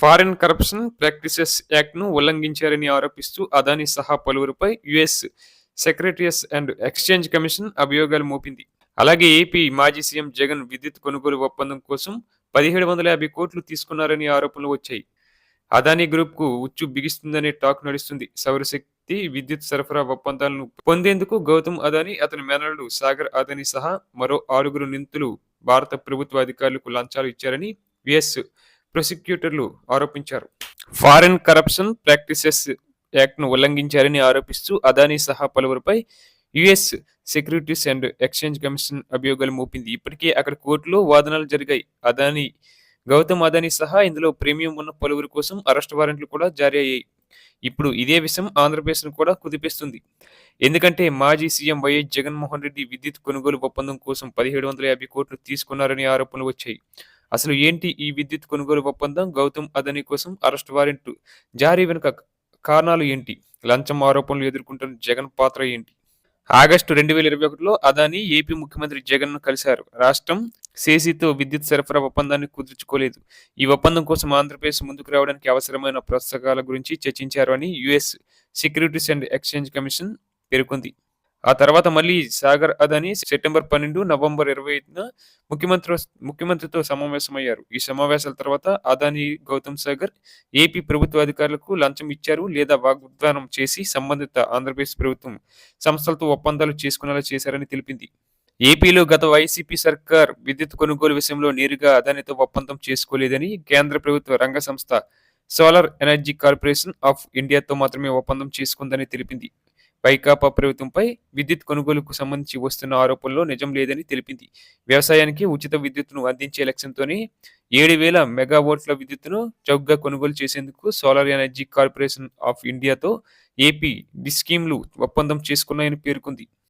Foreign corruption practices యాక్ట్ను ఉల్లంఘించారని ఆరోపిస్తూ అదానీ సహా పలువురిపై US securities and exchange commission అభియోగాలు మోపింది. అలాగే ఏపీ మాజీ సీఎం జగన్ విద్యుత్ కొనుగోలు ఒప్పందం కోసం పదిహేడు వందల యాభై కోట్లు తీసుకున్నారని ఆరోపణలు వచ్చాయి. అదానీ గ్రూప్కు ఉచ్చు బిగిస్తుందనే టాక్ నడుస్తుంది. సౌరశక్తి విద్యుత్ సరఫరా ఒప్పందాలను పొందేందుకు గౌతమ్ అదానీ అతని మేనల్లుడు సాగర్ అదానీ సహా మరో ఆరుగురు నిందితులు భారత ప్రభుత్వ అధికారులకు లంచాలు ఇచ్చారని విఎస్ ప్రాసిక్యూటర్లు ఆరోపించారు. ఫారెన్ కరప్షన్ ప్రాక్టీసెస్ యాక్ట్ను ఉల్లంఘించారని ఆరోపిస్తూ అదానీ సహా పలువురిపై US securities and exchange commission అభియోగాలు మోపింది. ఇప్పటికే అక్కడ కోర్టులో వాదనలు జరిగాయి. అదానీ గౌతమ్ అదానీ సహా ఇందులో ప్రీమియం ఉన్న పలువురి కోసం అరెస్ట్ వారెంట్లు కూడా జారీ అయ్యాయి. ఇప్పుడు ఇదే విషయం ఆంధ్రప్రదేశ్ను కూడా కుదిపిస్తుంది. ఎందుకంటే మాజీ సీఎం వైఎస్ జగన్మోహన్ రెడ్డి విద్యుత్ కొనుగోలు ఒప్పందం కోసం పదిహేడు వందల యాభై కోట్లు తీసుకున్నారని ఆరోపణలు వచ్చాయి. అసలు ఏంటి ఈ విద్యుత్ కొనుగోలు ఒప్పందం? గౌతమ్ అదని కోసం అరెస్ట్ వారెంట్. జారీ వెనుక కారణాలు ఏంటి? లంచం ఆరోపణలు ఎదుర్కొంటున్న జగన్ పాత్ర ఏంటి? ఆగస్టు రెండు వేల ఇరవై ఒకటిలో అదానీ ఏపీ ముఖ్యమంత్రి జగన్ కలిశారు. రాష్ట్రం సేసీతో విద్యుత్ సరఫరా ఒప్పందాన్ని కుదుర్చుకోలేదు. ఈ ఒప్పందం కోసం ఆంధ్రప్రదేశ్ ముందుకు రావడానికి అవసరమైన పుస్తకాల గురించి చర్చించారు అని US securities and exchange commission పేర్కొంది. ఆ తర్వాత మళ్ళీ సాగర్ అదని సెప్టెంబర్ పన్నెండు నవంబర్ ఇరవై ఐదున ముఖ్యమంత్రి ముఖ్యమంత్రితో సమావేశమయ్యారు. ఈ సమావేశాల తర్వాత అదాని గౌతమ్ సాగర్ ఏపీ ప్రభుత్వ అధికారులకు లంచం ఇచ్చారు లేదా వాగ్దానం చేసి సంబంధిత ఆంధ్రప్రదేశ్ ప్రభుత్వం సంస్థలతో ఒప్పందాలు చేసుకునేలా చేశారని తెలిపింది. ఏపీలో గత వైసీపీ సర్కార్ విద్యుత్ కొనుగోలు విషయంలో నేరుగా అదానితో ఒప్పందం చేసుకోలేదని కేంద్ర ప్రభుత్వ రంగ సంస్థ సోలార్ ఎనర్జీ కార్పొరేషన్ ఆఫ్ ఇండియాతో మాత్రమే ఒప్పందం చేసుకుందని తెలిపింది. వైకాపా ప్రభుత్వంపై విద్యుత్ కొనుగోలుకు సంబంధించి వస్తున్న ఆరోపణలో నిజం లేదని తెలిపింది. వ్యవసాయానికి ఉచిత విద్యుత్తును అందించే లక్ష్యంతోనే ఏడు వేల మెగావాట్ల విద్యుత్తును చౌకగా కొనుగోలు చేసేందుకు సోలార్ ఎనర్జీ కార్పొరేషన్ ఆఫ్ ఇండియాతో ఏపీ డిస్కీమ్లు ఒప్పందం చేసుకున్నాయని పేర్కొంది.